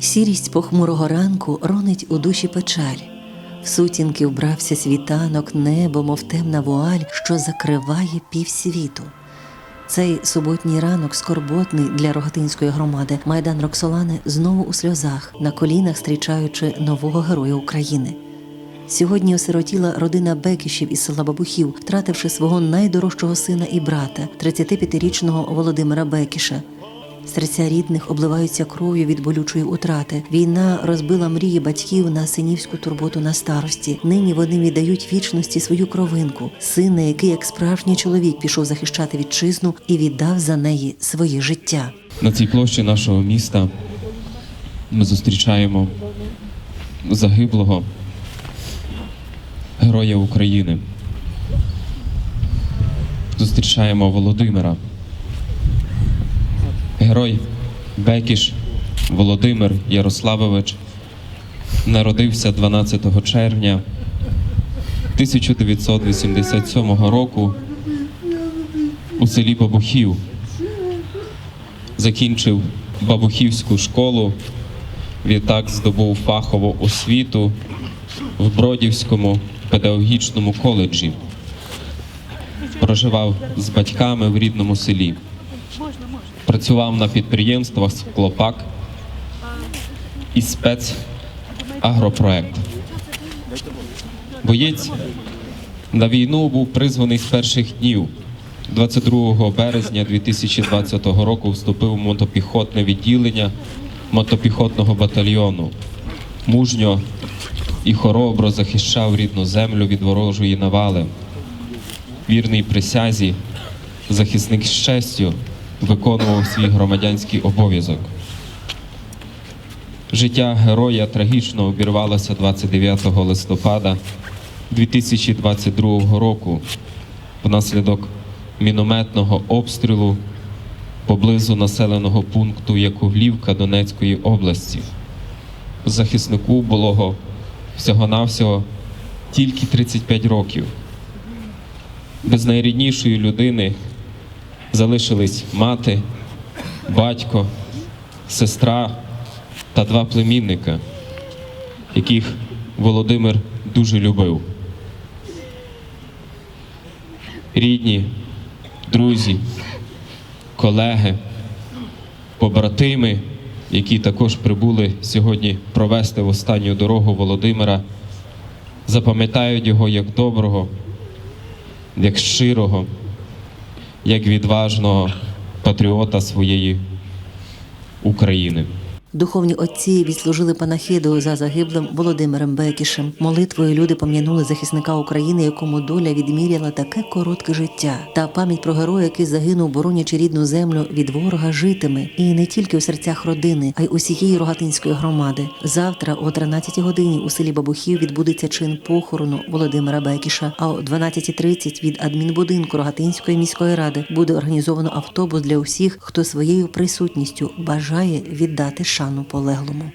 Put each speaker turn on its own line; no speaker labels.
Сірість похмурого ранку ронить у душі печаль. В сутінки вбрався світанок, небо, мов темна вуаль, що закриває півсвіту. Цей суботній ранок скорботний для рогатинської громади. Майдан Роксолани знову у сльозах, на колінах зустрічаючи нового героя України. Сьогодні осиротіла родина Бекішів із села Бабухів, втративши свого найдорожчого сина і брата, 35-річного Володимира Бекіша. Серця рідних обливаються кров'ю від болючої утрати. Війна розбила мрії батьків на синівську турботу на старості. Нині вони віддають вічності свою кровинку, сина, який як справжній чоловік пішов захищати вітчизну і віддав за неї своє життя.
На цій площі нашого міста ми зустрічаємо загиблого героя України. Зустрічаємо Володимира. Герой Бекіш Володимир Ярославович народився 12 червня 1987 року у селі Бабухів закінчив Бабухівську школу, відтак здобув фахову освіту в Бродівському педагогічному коледжі. Проживав з батьками в рідному селі. Працював на підприємствах Склопак і спецагропроект. Боєць на війну був призваний з перших днів. 22 березня 2020 року вступив у мотопіхотне відділення мотопіхотного батальйону. Мужньо і хоробро захищав рідну землю від ворожої навали. Вірний присязі, захисник з виконував свій громадянський обов'язок. Життя героя трагічно обірвалося 29 листопада 2022 року внаслідок мінометного обстрілу поблизу населеного пункту Яковлівка Донецької області. Захиснику було всього-навсього тільки 35 років. Без найріднішої людини залишились мати, батько, сестра та два племінника, яких Володимир дуже любив. Рідні, друзі, колеги, побратими, які також прибули сьогодні провести в останню дорогу Володимира, запам'ятають його як доброго, як щирого, як відважного патріота своєї України.
Духовні отці відслужили панахиду за загиблим Володимиром Бекішем. Молитвою люди пом'янули захисника України, якому доля відміряла таке коротке життя. Та пам'ять про героя, який загинув, боронячи рідну землю від ворога, житиме і не тільки у серцях родини, а й усієї рогатинської громади. Завтра о 13 годині у селі Бабухів відбудеться чин похорону Володимира Бекіша. А о 12.30 від адмінбудинку Рогатинської міської ради буде організовано автобус для усіх, хто своєю присутністю бажає віддати шану полеглому.